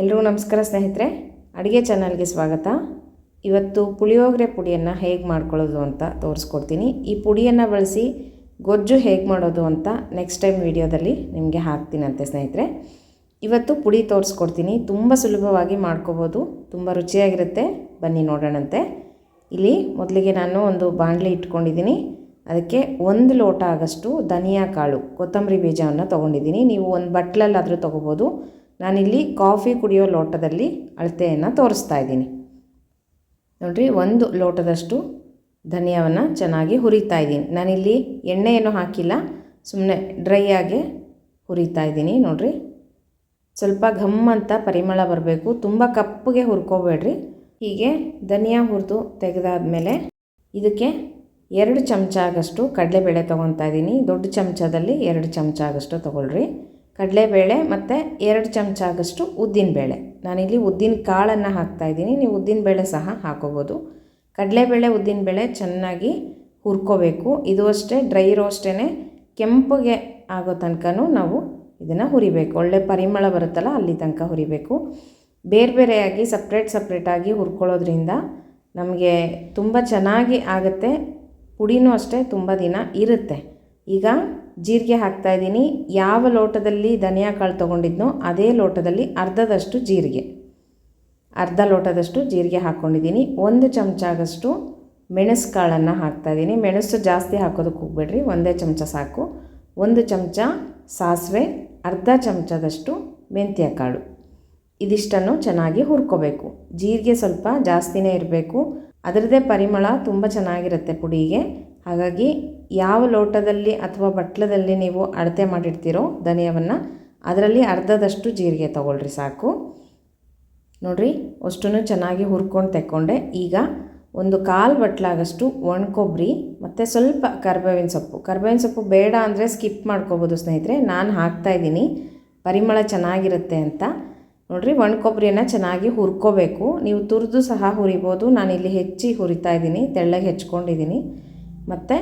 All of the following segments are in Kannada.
ಎಲ್ರಿಗೂ ನಮಸ್ಕಾರ ಸ್ನೇಹಿತರೆ, ಅಡುಗೆ ಚಾನಲ್ಗೆ ಸ್ವಾಗತ. ಇವತ್ತು ಪುಳಿಯೋಗರೆ ಪುಡಿಯನ್ನು ಹೇಗೆ ಮಾಡ್ಕೊಳ್ಳೋದು ಅಂತ ತೋರಿಸ್ಕೊಡ್ತೀನಿ. ಈ ಪುಡಿಯನ್ನು ಬಳಸಿ ಗೊಜ್ಜು ಹೇಗೆ ಮಾಡೋದು ಅಂತ ನೆಕ್ಸ್ಟ್ ಟೈಮ್ ವಿಡಿಯೋದಲ್ಲಿ ನಿಮಗೆ ಹಾಕ್ತೀನಂತೆ ಸ್ನೇಹಿತರೆ. ಇವತ್ತು ಪುಡಿ ತೋರಿಸ್ಕೊಡ್ತೀನಿ. ತುಂಬ ಸುಲಭವಾಗಿ ಮಾಡ್ಕೋಬೋದು. ತುಂಬ ರುಚಿಯಾಗಿರುತ್ತೆ. ಬನ್ನಿ ನೋಡೋಣಂತೆ. ಇಲ್ಲಿ ಮೊದಲಿಗೆ ನಾನು ಒಂದು ಬಾಣಲೆ ಇಟ್ಕೊಂಡಿದ್ದೀನಿ. ಅದಕ್ಕೆ ಒಂದು ಲೋಟ ಆಗಷ್ಟು ಧನಿಯಾ ಕಾಳು, ಕೊತ್ತಂಬರಿ ಬೀಜವನ್ನು ತೊಗೊಂಡಿದ್ದೀನಿ. ನೀವು ಒಂದು ಬಟ್ಲಲ್ಲಾದರೂ ತೊಗೋಬೋದು. ನಾನಿಲ್ಲಿ ಕಾಫಿ ಕುಡಿಯೋ ಲೋಟದಲ್ಲಿ ಅಳತೆಯನ್ನು ತೋರಿಸ್ತಾ ಇದ್ದೀನಿ. ನೋಡಿರಿ, ಒಂದು ಲೋಟದಷ್ಟು ಧನಿಯಾವನ್ನು ಚೆನ್ನಾಗಿ ಹುರಿತಾ ಇದ್ದೀನಿ. ನಾನಿಲ್ಲಿ ಎಣ್ಣೆಯನ್ನು ಹಾಕಿಲ್ಲ ಸುಮ್ಮನೆ ಡ್ರೈ ಆಗಿ ಹುರಿತಾ ಇದ್ದೀನಿ ನೋಡಿರಿ. ಸ್ವಲ್ಪ ಘಮ್ ಅಂತ ಪರಿಮಳ ಬರಬೇಕು. ತುಂಬ ಕಪ್ಪಗೆ ಹುರ್ಕೋಬೇಡ್ರಿ. ಹೀಗೆ ಧನಿಯಾ ಹುರಿದು ತೆಗೆದಾದ್ಮೇಲೆ ಇದಕ್ಕೆ ಎರಡು ಚಮಚ ಆಗಷ್ಟು ಕಡಲೆಬೇಳೆ ತೊಗೊತಾ ಇದ್ದೀನಿ. ದೊಡ್ಡ ಚಮಚದಲ್ಲಿ ಎರಡು ಚಮಚ ಆಗಷ್ಟು ತೊಗೊಳ್ರಿ. ಕಡಲೆಬೇಳೆ ಮತ್ತು ಎರಡು ಚಮಚ ಆಗಷ್ಟು ಉದ್ದಿನಬೇಳೆ ನಾನಿಲ್ಲಿ ಉದ್ದಿನ ಕಾಳನ್ನು ಹಾಕ್ತಾಯಿದ್ದೀನಿ ನೀವು ಉದ್ದಿನಬೇಳೆ ಸಹ ಹಾಕೋಬೋದು. ಕಡಲೆಬೇಳೆ ಉದ್ದಿನಬೇಳೆ ಚೆನ್ನಾಗಿ ಹುರ್ಕೋಬೇಕು. ಇದು ಅಷ್ಟೇ ಡ್ರೈ ರೋಸ್ಟೇ ಕೆಂಪಗೆ ಆಗೋ ತನಕನೂ ನಾವು ಇದನ್ನು ಹುರಿಬೇಕು. ಒಳ್ಳೆ ಪರಿಮಳ ಬರುತ್ತಲ್ಲ ಅಲ್ಲಿ ತನಕ ಹುರಿಬೇಕು. ಬೇರೆ ಬೇರೆಯಾಗಿ ಸಪ್ರೇಟ್ ಸಪ್ರೇಟಾಗಿ ಹುರ್ಕೊಳ್ಳೋದ್ರಿಂದ ನಮಗೆ ತುಂಬ ಚೆನ್ನಾಗಿ ಆಗುತ್ತೆ. ಪುಡಿನೂ ಅಷ್ಟೇ ತುಂಬ ದಿನ ಇರುತ್ತೆ. ಈಗ ಜೀರಿಗೆ ಹಾಕ್ತಾಯಿದ್ದೀನಿ ಯಾವ ಲೋಟದಲ್ಲಿ ಧನಿಯಾ ಕಾಳು ತೊಗೊಂಡಿದ್ನೋ ಅದೇ ಲೋಟದಲ್ಲಿ ಅರ್ಧದಷ್ಟು ಜೀರಿಗೆ. ಅರ್ಧ ಲೋಟದಷ್ಟು ಜೀರಿಗೆ ಹಾಕ್ಕೊಂಡಿದ್ದೀನಿ ಒಂದು ಚಮಚ ಆಗಷ್ಟು ಮೆಣಸು ಕಾಳನ್ನು ಹಾಕ್ತಾಯಿದ್ದೀನಿ ಮೆಣಸು ಜಾಸ್ತಿ ಹಾಕೋದಕ್ಕೆ ಹೋಗ್ಬೇಡ್ರಿ. ಒಂದೇ ಚಮಚ ಸಾಕು. ಒಂದು ಚಮಚ ಸಾಸಿವೆ, ಅರ್ಧ ಚಮಚದಷ್ಟು ಮೆಂತ್ಯ ಕಾಳು. ಇದಿಷ್ಟನ್ನು ಚೆನ್ನಾಗಿ ಹುರ್ಕೋಬೇಕು. ಜೀರಿಗೆ ಸ್ವಲ್ಪ ಜಾಸ್ತಿನೇ ಇರಬೇಕು. ಅದರದ್ದೇ ಪರಿಮಳ ತುಂಬ ಚೆನ್ನಾಗಿರುತ್ತೆ ಪುಡಿಗೆ. ಹಾಗಾಗಿ ಯಾವ ಲೋಟದಲ್ಲಿ ಅಥವಾ ಬಟ್ಲದಲ್ಲಿ ನೀವು ಅಳತೆ ಮಾಡಿರ್ತೀರೋ ಧನಿಯವನ್ನು ಅದರಲ್ಲಿ ಅರ್ಧದಷ್ಟು ಜೀರಿಗೆ ತೊಗೊಳ್ರಿ ಸಾಕು. ನೋಡಿರಿ ಅಷ್ಟು ಚೆನ್ನಾಗಿ ಹುರ್ಕೊಂಡು ತೆಕ್ಕೊಂಡೆ. ಈಗ ಒಂದು ಕಾಲು ಬಟ್ಲಾಗಷ್ಟು ಒಣ ಕೊಬ್ಬರಿ ಮತ್ತು ಸ್ವಲ್ಪ ಕರ್ಬೇವಿನ ಸೊಪ್ಪು. ಕರ್ಬೇವಿನ ಸೊಪ್ಪು ಬೇಡ ಅಂದರೆ ಸ್ಕಿಪ್ ಮಾಡ್ಕೋಬೋದು ಸ್ನೇಹಿತರೆ. ನಾನು ಹಾಕ್ತಾಯಿದ್ದೀನಿ ಪರಿಮಳ ಚೆನ್ನಾಗಿರುತ್ತೆ ಅಂತ. ನೋಡಿರಿ, ಒಣ ಕೊಬ್ಬರಿಯನ್ನು ಚೆನ್ನಾಗಿ ಹುರ್ಕೋಬೇಕು. ನೀವು ತುರಿದು ಸಹ ಹುರಿಬೋದು. ನಾನಿಲ್ಲಿ ಹೆಚ್ಚಿ ಹುರಿತಾ ಇದ್ದೀನಿ. ತೆಳ್ಳಗೆ ಹೆಚ್ಕೊಂಡಿದ್ದೀನಿ. ಮತ್ತು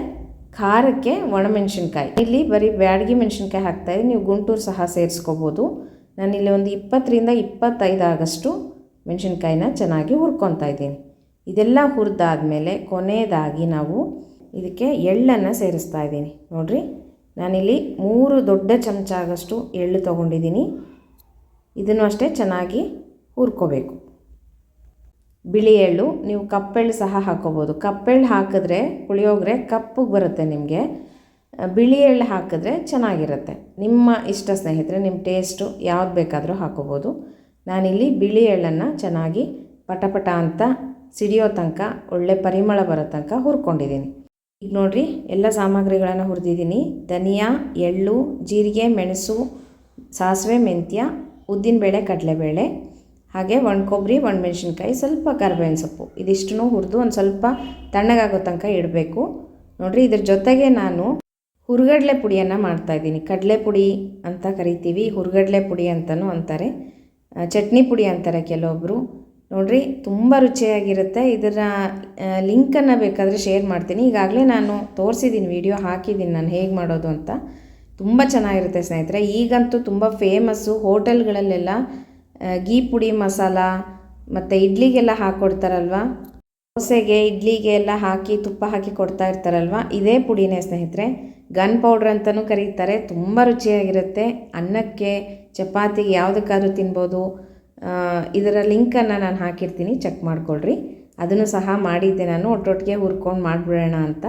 ಖಾರಕ್ಕೆ ಒಣಮೆಣಸಿನ್ಕಾಯಿ. ಇಲ್ಲಿ ಬರೀ ಬ್ಯಾಡಗಿ ಮೆಣಸಿನ್ಕಾಯಿ ಹಾಕ್ತಾಯಿದ್ದೀನಿ ನೀವು ಗುಂಟೂರು ಸಹ ಸೇರಿಸ್ಕೋಬೋದು. ನಾನಿಲ್ಲಿ ಒಂದು ಇಪ್ಪತ್ತರಿಂದ ಇಪ್ಪತ್ತೈದು ಆಗಷ್ಟು ಮೆಣಸಿನ್ಕಾಯಿನ ಚೆನ್ನಾಗಿ ಹುರ್ಕೊತಾ ಇದ್ದೀನಿ. ಇದೆಲ್ಲ ಹುರಿದಾದ್ಮೇಲೆ ಕೊನೆಯದಾಗಿ ನಾವು ಇದಕ್ಕೆ ಎಳ್ಳನ್ನು ಸೇರಿಸ್ತಾ ಇದ್ದೀನಿ. ನೋಡಿರಿ, ನಾನಿಲ್ಲಿ ಮೂರು ದೊಡ್ಡ ಚಮಚ ಆಗಷ್ಟು ಎಳ್ಳು ತೊಗೊಂಡಿದ್ದೀನಿ. ಇದನ್ನು ಅಷ್ಟೇ ಚೆನ್ನಾಗಿ ಹುರ್ಕೋಬೇಕು. ಬಿಳಿ ಎಳ್ಳು, ನೀವು ಕಪ್ಪೆಳ್ಳು ಸಹ ಹಾಕೋಬೋದು. ಕಪ್ಪೆಳ್ಳು ಹಾಕಿದ್ರೆ ಪುಳಿಯೋಗರೆ ಕಪ್ಪಗೆ ಬರುತ್ತೆ ನಿಮಗೆ. ಬಿಳಿ ಎಳ್ಳು ಹಾಕಿದ್ರೆ ಚೆನ್ನಾಗಿರುತ್ತೆ. ನಿಮ್ಮ ಇಷ್ಟ ಸ್ನೇಹಿತರೆ, ನಿಮ್ಮ ಟೇಸ್ಟು ಯಾವ್ದು ಬೇಕಾದರೂ ಹಾಕೋಬೋದು. ನಾನಿಲ್ಲಿ ಬಿಳಿ ಎಳ್ಳನ್ನು ಚೆನ್ನಾಗಿ ಪಟಪಟ ಅಂತ ಸಿಡಿಯೋ ತನಕ, ಒಳ್ಳೆ ಪರಿಮಳ ಬರೋ ತನಕ ಹುರ್ಕೊಂಡಿದ್ದೀನಿ. ಈಗ ನೋಡಿರಿ, ಎಲ್ಲ ಸಾಮಗ್ರಿಗಳನ್ನು ಹುರಿದಿದ್ದೀನಿ. ಧನಿಯಾ, ಎಳ್ಳು, ಜೀರಿಗೆ, ಮೆಣಸು, ಸಾಸಿವೆ, ಮೆಂತ್ಯ, ಉದ್ದಿನಬೇಳೆ, ಕಡಲೆಬೇಳೆ. ಹಾಗೆ ಒಣ ಕೊಬ್ಬರಿ ಒಣಮೆಣ್ಸಿನ್ಕಾಯಿ ಸ್ವಲ್ಪ ಕರ್ಬೇವಿನ ಸೊಪ್ಪು. ಇದಿಷ್ಟನ್ನು ಹುರಿದು ಒಂದು ಸ್ವಲ್ಪ ತಣ್ಣಗಾಗೋ ತನಕ ಇಡಬೇಕು. ನೋಡಿರಿ, ಇದ್ರ ಜೊತೆಗೆ ನಾನು ಹುರ್ಗಡ್ಲೆ ಪುಡಿಯನ್ನು ಮಾಡ್ತಾಯಿದ್ದೀನಿ ಕಡಲೆ ಪುಡಿ ಅಂತ ಕರಿತೀವಿ. ಹುರ್ಗಡ್ಲೆ ಪುಡಿ ಅಂತಲೂ ಅಂತಾರೆ. ಚಟ್ನಿ ಪುಡಿ ಅಂತಾರೆ ಕೆಲವೊಬ್ಬರು ನೋಡಿರಿ, ತುಂಬ ರುಚಿಯಾಗಿರುತ್ತೆ. ಇದರ ಲಿಂಕನ್ನು ಬೇಕಾದರೆ ಶೇರ್ ಮಾಡ್ತೀನಿ. ಈಗಾಗಲೇ ನಾನು ತೋರಿಸಿದ್ದೀನಿ ವಿಡಿಯೋ ಹಾಕಿದ್ದೀನಿ ನಾನು ಹೇಗೆ ಮಾಡೋದು ಅಂತ. ತುಂಬ ಚೆನ್ನಾಗಿರುತ್ತೆ ಸ್ನೇಹಿತರೆ. ಈಗಂತೂ ತುಂಬ ಫೇಮಸ್ಸು ಹೋಟೆಲ್ಗಳಲ್ಲೆಲ್ಲ ಗೀ ಪುಡಿ ಮಸಾಲ ಮತ್ತು ಇಡ್ಲಿಗೆಲ್ಲ ಹಾಕ್ಕೊಡ್ತಾರಲ್ವ ದೋಸೆಗೆ ಇಡ್ಲಿಗೆ ಎಲ್ಲ ಹಾಕಿ ತುಪ್ಪ ಹಾಕಿ ಕೊಡ್ತಾ ಇರ್ತಾರಲ್ವ? ಇದೇ ಪುಡಿನೇ ಸ್ನೇಹಿತರೆ. ಗನ್ ಪೌಡ್ರ್ ಅಂತಲೂ ಕರೀತಾರೆ. ತುಂಬ ರುಚಿಯಾಗಿರುತ್ತೆ. ಅನ್ನಕ್ಕೆ, ಚಪಾತಿಗೆ ಯಾವುದಕ್ಕಾದ್ರೂ ತಿನ್ಬೋದು. ಇದರ ಲಿಂಕನ್ನು ನಾನು ಹಾಕಿರ್ತೀನಿ. ಚೆಕ್ ಮಾಡ್ಕೊಳ್ರಿ. ಅದನ್ನು ಸಹ ಮಾಡಿದ್ದೆ ನಾನು. ಒಟ್ಟೊಟ್ಟಿಗೆ ಹುರ್ಕೊಂಡು ಮಾಡಿಬಿಡೋಣ ಅಂತ.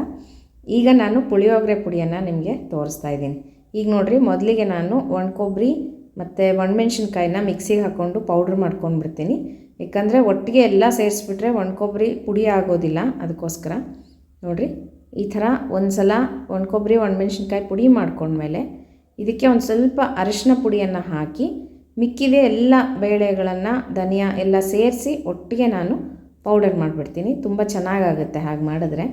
ಈಗ ನಾನು ಪುಳಿಯೋಗರೆ ಪುಡಿಯನ್ನು ನಿಮಗೆ ತೋರಿಸ್ತಾ ಇದ್ದೀನಿ. ಈಗ ನೋಡಿರಿ, ಮೊದಲಿಗೆ ನಾನು ಒಣ ಕೊಬ್ಬರಿ ಮತ್ತು ಒಣಮೆಣ್ಸಿನ್ಕಾಯಿನ ಮಿಕ್ಸಿಗೆ ಹಾಕ್ಕೊಂಡು ಪೌಡ್ರ್ ಮಾಡ್ಕೊಂಡು ಬಿಡ್ತೀನಿ ಯಾಕಂದರೆ ಒಟ್ಟಿಗೆ ಎಲ್ಲ ಸೇರಿಸ್ಬಿಟ್ರೆ ಒಣಕೊಬ್ಬರಿ ಪುಡಿ ಆಗೋದಿಲ್ಲ ಅದಕ್ಕೋಸ್ಕರ. ನೋಡಿರಿ, ಈ ಥರ ಒಂದು ಸಲ ಒಣಕೊಬ್ಬರಿ, ಒಣಮೆಣ್ಸಿನ್ಕಾಯಿ ಪುಡಿ ಮಾಡ್ಕೊಂಡ್ಮೇಲೆ ಇದಕ್ಕೆ ಒಂದು ಸ್ವಲ್ಪ ಅರಿಶಿನ ಪುಡಿಯನ್ನು ಹಾಕಿ, ಮಿಕ್ಕಿದೆ ಎಲ್ಲ ಬೇಳೆಗಳನ್ನು, ಧನಿಯಾ ಎಲ್ಲ ಸೇರಿಸಿ ಒಟ್ಟಿಗೆ ನಾನು ಪೌಡರ್ ಮಾಡಿಬಿಡ್ತೀನಿ. ತುಂಬ ಚೆನ್ನಾಗಾಗುತ್ತೆ ಹಾಗೆ ಮಾಡಿದ್ರೆ.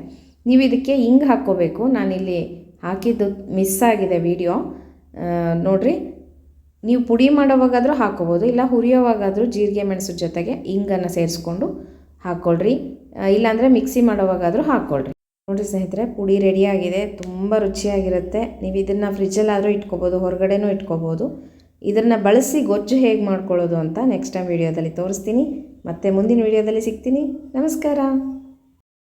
ನೀವು ಇದಕ್ಕೆ ಹಿಂಗೆ ಹಾಕ್ಕೋಬೇಕು. ನಾನಿಲ್ಲಿ ಹಾಕಿದ್ದು ಮಿಸ್ ಆಗಿದೆ ವಿಡಿಯೋ. ನೋಡಿರಿ ನೀವು ಪುಡಿ ಮಾಡೋವಾಗಾದರೂ ಹಾಕೋಬೋದು ಇಲ್ಲ ಹುರಿಯೋವಾಗಾದರೂ ಜೀರಿಗೆ ಮೆಣಸು ಜೊತೆಗೆ ಹಿಂಗನ್ನು ಸೇರಿಸ್ಕೊಂಡು ಹಾಕ್ಕೊಳ್ರಿ. ಇಲ್ಲಾಂದರೆ ಮಿಕ್ಸಿ ಮಾಡೋವಾಗಾದರೂ ಹಾಕ್ಕೊಳ್ರಿ. ನೋಡಿರಿ ಸ್ನೇಹಿತರೆ, ಪುಡಿ ರೆಡಿಯಾಗಿದೆ ತುಂಬ ರುಚಿಯಾಗಿರುತ್ತೆ. ನೀವು ಇದನ್ನು ಫ್ರಿಜ್ಜಲ್ಲಾದರೂ ಇಟ್ಕೋಬೋದು, ಹೊರಗಡೆನೂ ಇಟ್ಕೋಬೋದು. ಇದನ್ನು ಬಳಸಿ ಗೊಜ್ಜು ಹೇಗೆ ಮಾಡ್ಕೊಳ್ಳೋದು ಅಂತ ನೆಕ್ಸ್ಟ್ ಟೈಮ್ ವಿಡಿಯೋದಲ್ಲಿ ತೋರಿಸ್ತೀನಿ. ಮತ್ತೆ ಮುಂದಿನ ವಿಡಿಯೋದಲ್ಲಿ ಸಿಗ್ತೀನಿ. ನಮಸ್ಕಾರ.